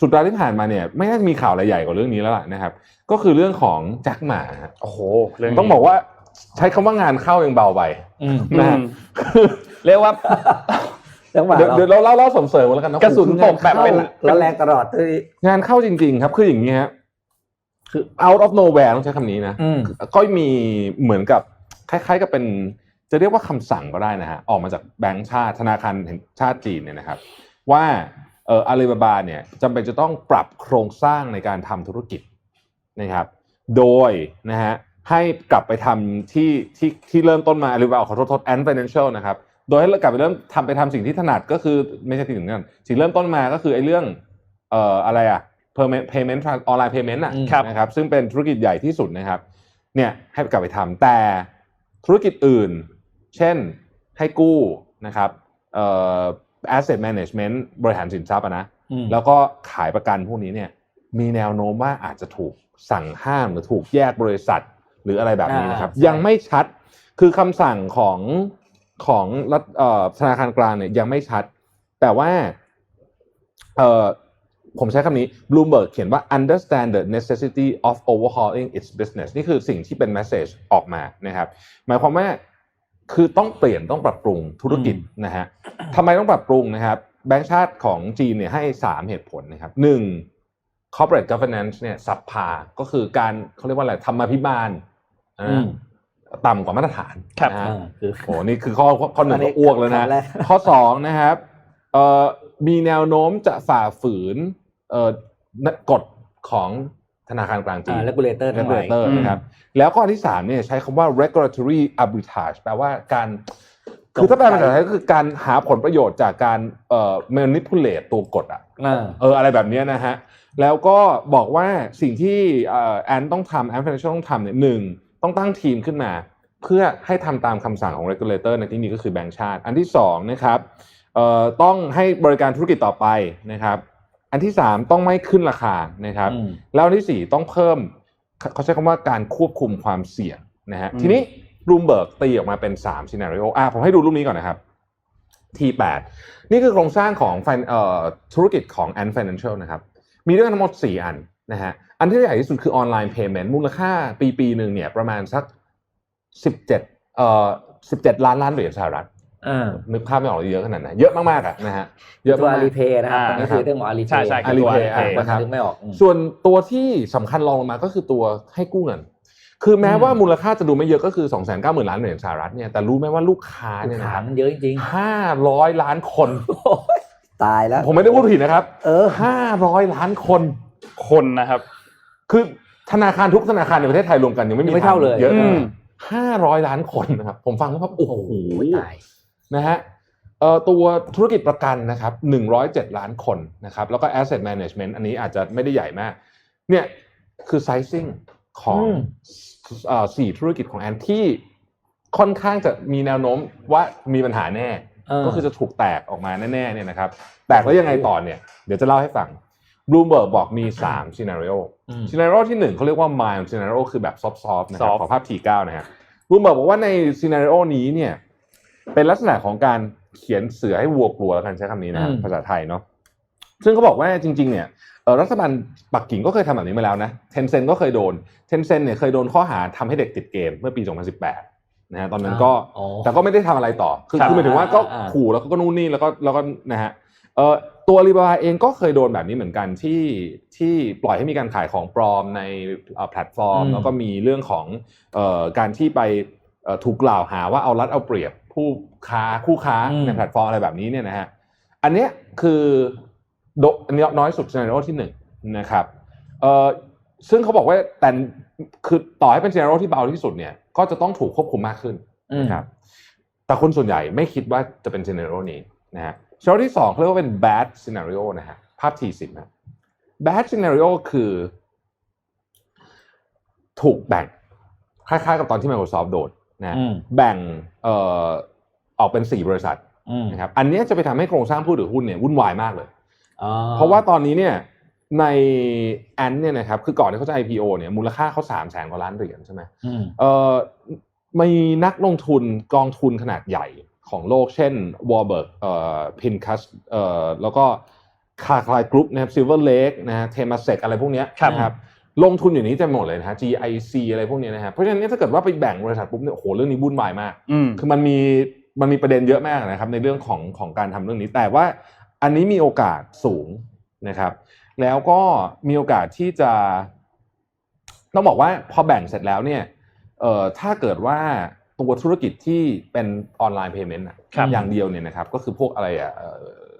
สุดท้ายที่ผ่านมาเนี่ยไม่น่าจะมีข่าวอะไรใหญ่กว่าเรื่องนี้แล้วล่ะนะครับ ก็คือเรื่องของแจ็คหมาฮะโอ้โหเรื่องนี้ต้องบอกว่าใช้คำว่างานเข้ายังเบาไปอืมนะฮะเรียกว่าจังหวะเดี๋ยวเดี๋ยวเราเล่าเล่าเสริมๆกันแล้วกันนะกระสุนตกแบบเป็นแล้วแรงตลอดที่งานเข้าจริง ๆ ครับ คืออย่างนี้ฮะคือ out of nowhere ต้องใช้คำนี้นะอืมก็มีเหมือนกับคล้ายๆกับเป็น จะเรียกว่าคำสั่งก็ได้นะฮะออกมาจากแบงก์ชาติธนาคารแห่งชาติจีนเนี่ยนะครับ ว่า เอออาลีบาบาเนี่ยจำเป็นจะต้องปรับโครงสร้างในการทำธุรกิจนะครับโดยนะฮะให้กลับไปทำที่ที่ที่เริ่มต้นมาอาลีบาบาขอโทษโทษแอนด์ฟินแลนเชียลนะครับโดยให้กลับไปเริ่มทำไปทำสิ่งที่ถนัดก็คือไม่ใช่สิ่งนั้นสิ่งเริ่มต้นมาก็คือไอ้เรื่องเอ่ออะไรอะ payment payment ออนไลน์ payment อะครับนะครับซึ่งเป็นธุรกิจใหญ่ที่สุดนะครับเนี่ยให้กลับไปทำแต่ธุรกิจอื่น เช่นให้กู้นะครับเอ่อ asset management บริหารสินทรัพย์อะนะอืมแล้วก็ขายประกันพวกนี้เนี่ย มีแนวโน้มว่าอาจจะถูกสั่งห้ามหรือถูกแยกบริษัทหรืออะไรแบบนี้นะครับอ่าใช่ยังไม่ชัดคือคำสั่งของของรัฐเอ่อธนาคารกลางเนี่ยยังไม่ชัด แต่ว่าเอ่อผมใช้คำนี้ Bloomberg เขียนว่า understand the necessity of overhauling its business นี่คือสิ่งที่เป็น message ออกมานะครับ หมายความว่า คือต้องเปลี่ยนต้องปรับปรุงธุรกิจนะฮะทำไมต้องปรับปรุงนะครับแบงก์ชาติของจีนเนี่ยให้ 3 เหตุผลนะครับหนึ่ง corporate governance เนี่ยสับพาก็คือการเขาเรียกว่าอะไรธรรมาภิบาลอ่าอืมต่ำกว่ามาตรฐานครับนะฮะอ่าคือโอ้นี่คือข้อข้อหนึ่งอันนี้ก็อ้วกแล้วนะคำแรกข้อสองนะครับเอ่อมีแนวโน้มจะฝ่าฝืนเอ่อกฎของ ธนาคารกลางจีอ่าน regulator ทั้งหลาย regulator อืมนะครับแล้วข้อที่สามเนี่ยใช้คำว่า regulatory arbitrage แปลว่าการคือถ้าแปลเป็นภาษาไทยก็คือการหาผลประโยชน์จากการเอ่อ manipulate ตัวกฎอะอ่าเอออะไรแบบเนี้ยนะฮะแล้วก็บอกว่าสิ่งที่เอ่อแอนต้องทำแอนฟินแลนเชียลต้องทำเนี่ยหนึ่งต้องตั้งทีมขึ้นมา เพื่อให้ทำตามคำสั่งของ regulator ในที่นี้ก็คือแบงก์ชาติ อันที่สองนะครับเอ่อต้องให้บริการธุรกิจต่อไปนะครับ อันที่สามต้องไม่ขึ้นราคานะครับอืมแล้วอันที่สี่ต้องเพิ่มเขาเขาใช้คำว่าการควบคุมความเสี่ยงนะฮะอืมทีนี้รูมเบิร์กตีออกมาเป็น3 scenario อะผมให้ดูรูปนี้ก่อนนะครับ T8 นี่คือโครงสร้างของ fin- เอ่อธุรกิจของ Ant Financial นะครับ มีด้วยกันทั้งหมด 4 อันนะฮะ อันที่ใหญ่ที่สุดคือออนไลน์ payment มูลค่าปีปีหนึ่งเนี่ยประมาณสัก 17เอ่อ17 ล้านล้านเหรียญสหรัฐอ่า นึกภาพไม่ออกเลยเยอะขนาดไหนเยอะมากๆอะนะฮะเยอะตัวมากอาลีเพย์นะครับอ่าตอนนี้คือเรื่องของอาลีเพใช่ย์ใช่อาลีเพย์คือตัวนะครับนึกไม่ออกอืมส่วนตัวที่สำคัญรองลงมาก็คือตัวให้กู้เงิน คือแม้ว่ามูลค่าจะดูไม่เยอะก็คือ2 9 0 0 0 0ล้านเหรียญสหรัฐเนี่ยแต่รู้ไหมว่าลูกค้าลูเนี่ยกนะค้าครับมันเยอะจริงห้าร้อยล้านคนๆโอ้ยตายแล้ว ผมไม่ได้พูดผิดนะครับ เออห้าร้อยล้านคนคนนะครับ คือธนาคารทุกธนาคารในประเทศไทยรวมกันยังไม่มียังไม่เท่าเลยเยอะอืมห้าร้อยล้านคนนะครับ ผมฟังแล้วครับโอ้โหตาย นะฮะเอ่อตัวธุรกิจประกันนะครับ107 ล้านคนนะครับแล้วก็ asset management อันนี้อาจจะไม่ได้ใหญ่มากเนี่ยคือ sizing ของอืมเอ่อสี่ธุรกิจของแอนที่ค่อนข้างจะมีแนวโน้มว่ามีปัญหาแน่เออก็คือจะถูกแตกออกมาแน่ๆเนี่ยนะครับ แตกแล้วยังไงต่อเนี่ย เดี๋ยวจะเล่าให้ฟัง Bloomberg บอกมี3 scenario อืม scenario ที่หนึ่งเขาเรียกว่า mild scenario คือแบบ soft soft นะครับ soft ขอภาพ T9 นะฮะ Bloomberg บอกว่าใน scenario นี้เนี่ย เป็นลักษณะของการเขียนเสือให้วัวกลัวแล้วกันใช้คำนี้นะฮะอืมภาษาไทยเนาะซึ่งเขาบอกว่าจริง ๆ เนี่ยเอ่อรัฐบาลปักกิ่งก็เคยทำแบบนี้มาแล้วนะเทนเซ็นก็เคยโดนเทนเซ็นเนี่ยเคยโดนข้อหาทำให้เด็กติดเกมเมื่อปี 2018นะฮะตอนนั้นก็อ๋อแต่ก็ไม่ได้ทำอะไรต่อ คือครับคือหมายถึงว่าก็อ่าอ่าขู่แล้วก็นู่นนี่แล้วก็แล้วก็นะฮะเอ่อตัวรีบาเองก็เคยโดนแบบนี้เหมือนกันที่ที่ปล่อยให้มีการขายของปลอมในเอ่อแพลตฟอร์มอืมแล้วก็มีเรื่องของเอ่อการที่ไปเอ่อถูกกล่าวหาว่าเอารัดเอาเปรียบ ผู้ค้าคู่ค้าในแพลตฟอร์มอะไรแบบนี้เนี่ยนะฮะอันเนี้ยคือโดอันนี้น้อยสุด s ซ n น r i o ที่หนึ่งนะครับเอ่อซึ่งเขาบอกว่าแต่คือต่อให้เป็น s ซ n น r i o ที่เบาที่สุดเนี่ยก็จะต้องถูกควบคุมมากขึ้นอืมนะครับแต่คนส่วนใหญ่ไม่คิดว่าจะเป็น scenario นี้นะฮะ scenario ที่สองเขาเรียกว่าเป็น bad scenario นะฮะภาพทีสิบนะ bad scenario คือ ถูกแบ่งคล้ายๆกับตอนที่ Microsoft โดน นะฮะอืมแบ่งเอ่อออกเป็น4บริษัทอืมนะครับอันเนี้ยจะไปทำให้โครงสร้างผู้ถือหุ้นเนี่ยวุ่นวายมากเลยอ๋อเพราะว่าตอนนี้เนี่ยในแอนเนี่ยนะครับคือก่อนที่เขาจะ IPO เนี่ยมูลค่าเขาสามแสนกว่าล้านเหรียญใช่ไหมอืมเอ่อมีนักลงทุนกองทุนขนาดใหญ่ของโลกเช่น Warburg เอ่อ Pincus เอ่อแล้วก็คาคลายกรุ๊ปนะครับซิลเวอร์เลกนะฮะเทมาเซกอะไรพวกเนี้ยครับนะครับ ลงทุนอยู่นี้เต็มหมดเลยนะฮะ GIC อะไรพวกเนี้ยนะฮะเพราะฉะนั้นเนี่ยถ้าเกิดว่าไปแบ่งบริษัทปุ๊บเนี่ยโอ้โหเรื่องนี้วุ่นวายมากอืมคือมันมีมันมีประเด็นเยอะมากนะครับ ในเรื่องของของการทำเรื่องนี้ แต่ว่าอันนี้มีโอกาสสูงนะครับ แล้วก็มีโอกาสที่จะ ต้องบอกว่าพอแบ่งเสร็จแล้วเนี่ยเอ่อถ้าเกิดว่าตัวธุรกิจที่เป็นออนไลน์เพย์เมนต์อย่างเดียวเนี่ยนะครับ ก็คือพวกอะไรอะ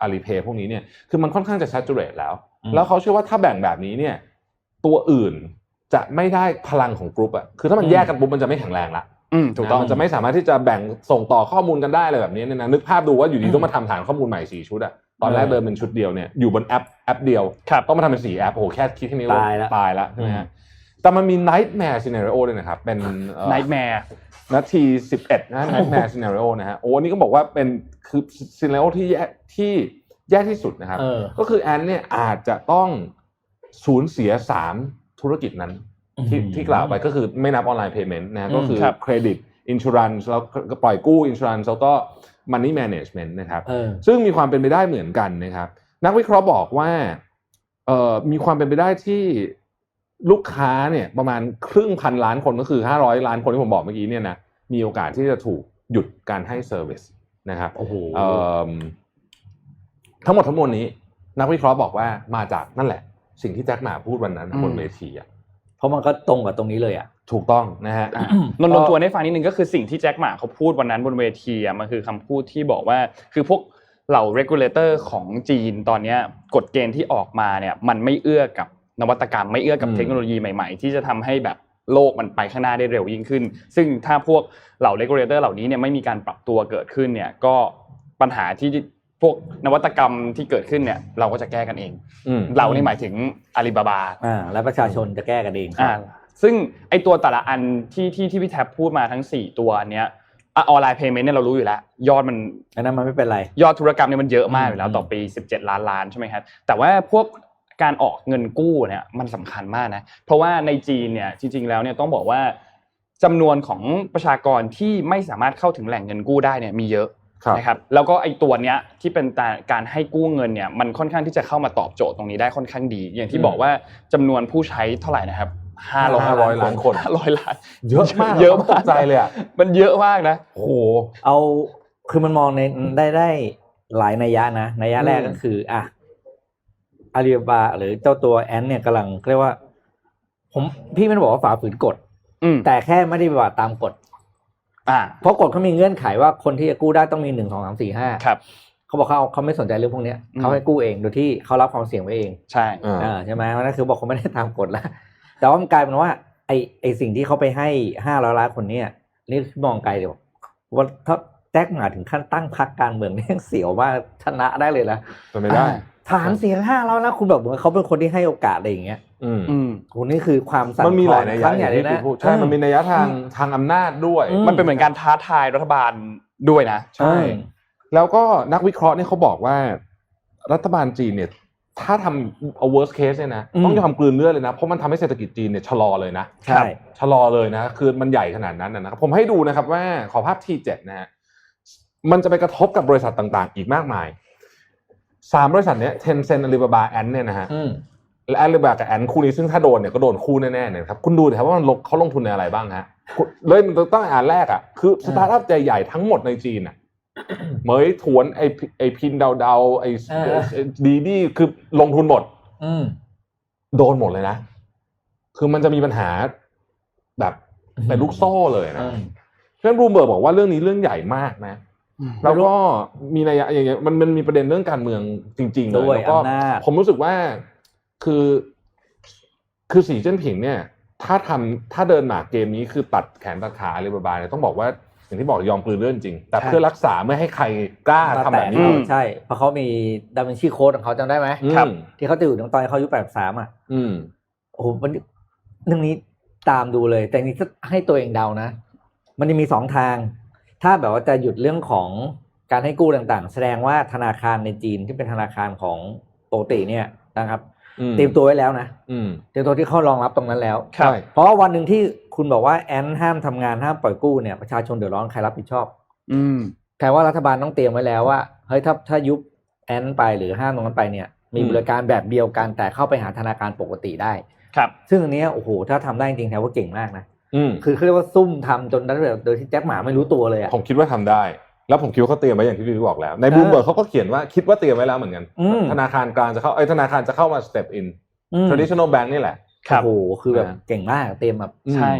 อาลีเพย์พวกนี้เนี่ยคือมันค่อนข้างจะ saturate แล้วอืมแล้วเขาเชื่อว่าถ้าแบ่งแบบนี้เนี่ย ตัวอื่นจะไม่ได้พลังของกรุ๊ปอะคือถ้ามันแยกกันปุ๊บมันจะไม่แข็งแรงละอืมถูกต้องมันจะไม่สามารถที่จะแบ่งส่งต่อข้อมูลกันได้เลยแบบนี้เนี่ยนะนึกภาพดูว่าอยู่ดีต้องมาทำฐานข้อมูลใหม่สี่ชุดอะตอนแรกเดิมเป็นชุดเดียวเนี่ยอยู่บนแอปแอปเดียวครับต้องมาทำเป็นสี่แอปโอ้โหแค่คิดแค่นี้ก็ตายละตายละใช่ไหมฮะแต่มันมี nightmare scenario ด้วยนะครับ เป็นเอ่อไนท์แมร์นาทีสิบเอ็ดนะ nightmare scenario นะฮะโอ้อันนี่ก็บอกว่าเป็นคือ scenario ที่แย่ที่แย่ที่สุดนะครับเออก็คือแอนเนี่ยอาจจะต้อง สูญเสียสามธุรกิจนั้นที่อืมที่กล่าวไปก็คือไม่นับออนไลน์เพย์เมนต์นะฮะอืมก็คือครับเครดิตอินชูรันแล้วก็ปล่อยกู้อินชูรันแล้วก็มันนี่แมネจเมนต์นะครับเออซึ่งมีความเป็นไปได้เหมือนกันนะครับ นักวิเคราะห์บอกว่าเอ่อมีความเป็นไปได้ที่ลูกค้าเนี่ยประมาณครึ่งพันล้านคนก็คือห้าร้อยล้านคนที่ผมบอกเมื่อกี้เนี่ยนะมีโอกาสที่จะถูกหยุดการให้เซอร์วิสนะครับโอ้โหเอิ่มทั้งหมดทั้งมวลนี้ นักวิเคราะห์บอกว่ามาจากนั่นแหละ สิ่งที่แจ็คหมาพูดวันนั้นอืมบนเวทีอะเพราะมันก็ตรงกับตรงนี้เลยอะถูกต้องนะฮะนนท์นนท์ทวนให้ฟังนิดนึงก็คือสิ่งที่แจ็คหมาเขาพูดวันนั้นบนเวทีอะมันคือคำพูดที่บอกว่าคือพวกเหล่า regulator ของจีนตอนเนี้ยกฎเกณฑ์ที่ออกมาเนี่ยมันไม่เอื้อกับนวัตกรรม ไม่เอื้อกับอืมเทคโนโลยีใหม่ ๆ ที่จะทำให้แบบโลกมันไปข้างหน้าได้เร็วยิ่งขึ้น ซึ่งถ้าพวกเหล่า regulator เหล่านี้เนี่ยไม่มีการปรับตัวเกิดขึ้นเนี่ยก็ปัญหาที่ พวกนวัตกรรมที่เกิดขึ้นเนี่ย เราก็จะแก้กันเองอืมเรานี่หมายถึงอาลีบาบาอ่าแล้วประชาชนจะแก้กันเองอ่าซึ่งไอตัวแต่ละอันที่ที่ที่พี่แท็บพูดมาทั้ง 4 ตัวเนี้ยออนไลน์เพย์เมนต์เนี่ยเรารู้อยู่แล้ว ยอดมันอันนั้นมันไม่เป็นไร ยอดธุรกรรมเนี่ยมันเยอะมากอยู่แล้วอืมต่อปี 17 ล้านล้านใช่ไหมครับแต่ว่าพวกการออกเงินกู้เนี่ยมันสำคัญมากนะเพราะว่าในจีนเนี่ยจริง ๆ แล้วเนี่ยต้องบอกว่าจำนวนของประชากรที่ไม่สามารถเข้าถึงแหล่งเงินกู้ได้เนี่ยมีเยอะครับ นะครับแล้วก็ไอตัวเนี้ยที่เป็นการให้กู้เงินเนี่ยมันค่อนข้างที่จะเข้ามาตอบโจทย์ตรงนี้ได้ค่อนข้างดี อย่างที่อืมบอกว่าจำนวนผู้ใช้เท่าไหร่นะครับห้าร้อยห้าร้อยล้านคนห้าร้อยล้านเยอะมากเยอะมากตกใจเลยอะมันเยอะมากนะโอ้โหเอาคือมันมองในได้ได้หลายนัยยะนะนัยยะแรกอืมก็คืออะอาลีบาบาหรือเจ้าตัวแอนเนี่ยกำลังเรียกว่า ผมพี่ไม่ได้บอกว่าฝ่าฝืนกฎอืมแต่แค่ไม่ได้ปฏิบัติตามกฎ อ่าเพราะกฎเขามีเงื่อนไขว่าคนที่จะกู้ได้ต้องมีหนึ่งสองสามสี่ห้าครับเขาบอกเขาเขาไม่สนใจเรื่องพวกเนี้ยอืมเขาให้กู้เองโดยที่เขารับความเสี่ยงไว้เอง ใช่อ่าอ่าใช่ไหมนั่นคือบอกเขาไม่ได้ตามกฎแล้วแต่ว่ามันกลายเป็นว่าไอไอสิ่งที่เขาไปให้ห้าร้อยล้านคนเนี่ยนี่มองไกลเดี๋ยวว่าถ้าแจ็คหมาถึงขั้นตั้งพรรคการเมืองนี่ยังเสียวมากชนะได้เลยนะเป็นไปได้ฐานเสียงห้าร้อยแล้วคุณแบบเหมือนเขาเป็นคนที่ให้โอกาสอะไรอย่างเงี้ย อืมอืมโหนี่คือความสั่นมันมีหลายคลนัอนยครั้ยะงอใหญ่ย่างเลยที่นะพี่พูดใช่มันมีนัยยะทางทางอำนาจด้วย อืมันเป็นเหมือนการท้าทายรัฐบาลด้วยนะ ใช่ แล้วก็นักวิเคราะห์เนี่ยเขาบอกว่า รัฐบาลจีนเนี่ย ถ้าทำเอา worst case เนี่ยนะอืม ต้องยอมกลืนเลือดเลยนะ เพราะมันทำให้เศรษฐกิจจีนเนี่ยชะลอเลยนะ ใช่ ชะลอเลยนะ คือมันใหญ่ขนาดนั้นนะนะครับ ผมให้ดูนะครับว่าขอภาพ T7 นะฮะมันจะไปกระทบกับบริษัทต่างๆ อีกมากมายสามบริษัทเนี้ย Tencent Alibaba Ant เนี่ยนะฮะอืม และ Alibaba กับ Ant คู่นี้ซึ่งถ้าโดนเนี่ยก็โดนคู่แน่ๆเนี่ยนะครับคุณดูนะครับว่ามันลงเขาลงทุนในอะไรบ้างฮะคุณเลยมันต้องอ่านแรกอะคือสตาร์ทอัพใหญ่ๆทั้งหมดในจีนอะเหมยถวนไอไอพินดาวดาวไอเออดีดีคือลงทุนหมด อืมโดนหมดเลยนะ คือมันจะมีปัญหาแบบเป็นลูกโซ่เลยนะอืมเพราะฉะนั้นบลูมเบิร์กบอกว่าเรื่องนี้เรื่องใหญ่มากนะแล้วก็มีนัยยะอย่างเงี้ยมันมันมีประเด็นเรื่องการเมืองจริง ๆ เลยด้วยแล้วก็อำนาจผมรู้สึกว่า คือคือสีเจิ้นผิงเนี่ย ถ้าทำถ้าเดินหมากเกมนี้คือตัดแขนตัดขาอะไรบาบาเนี่ยต้องบอกว่าอย่างที่บอกยอมกลืนเรื่องจริง แต่ใช่เพื่อรักษาไม่ให้ใครกล้าทำแบบนี้อืเขามใช่เพราะเขามีดาวินชีโค้ดของเขาจำได้ไหมอืมครับ ที่เขาจะอยู่ตอนเขาอายุแปดสามอะอืมโอ้โหมันเรื่องนี้ตามดูเลย แต่นี่ถ้าให้ตัวเองเดานะ มันจะมีสองทาง ถ้าแบบว่าจะหยุดเรื่องของการให้กู้ต่างๆ แสดงว่าธนาคารในจีนที่เป็นธนาคารของปกติเนี่ยนะครับอืม เตรียมตัวไว้แล้วนะอืมเตรียมตัวที่เขารองรับตรงนั้นแล้วครับใช่เพราะว่าวันหนึ่งที่คุณบอกว่าแอนห้ามทำงานห้ามปล่อยกู้เนี่ยประชาชนเดือดร้อนใครรับผิดชอบ อืมแปลว่ารัฐบาลต้องเตรียมไว้แล้วว่าเฮ้ยถ้าถ้ายุบแอนไปหรือห้ามตรงนั้นไปเนี่ย มีอืมบริการแบบเดียวกันแต่เข้าไปหาธนาคารปกติได้ ครับ ซึ่งอันเนี้ยโอ้โหถ้าทำได้จริงๆแถวว่าเก่งมากนะอืมคือเขาเรียกว่าซุ่มทำจนได้แบบโดยที่แจ็คหมาไม่รู้ตัวเลยอะผมคิดว่าทำได้ แล้วผมคิดว่าเขาเตรียมไว้อย่างที่พี่บอกแล้ว ในเออบลูเบิร์กเขาก็เขียนว่าคิดว่าเตรียมไว้แล้วเหมือนกัน อืม ธนาคารกลางจะเข้าไอ้ยธนาคารจะเข้ามา step in อืม traditional bank นี่แหละ ครับ โอ้โหคือแบบนะเก่งมากเตรียมแบบ ใช่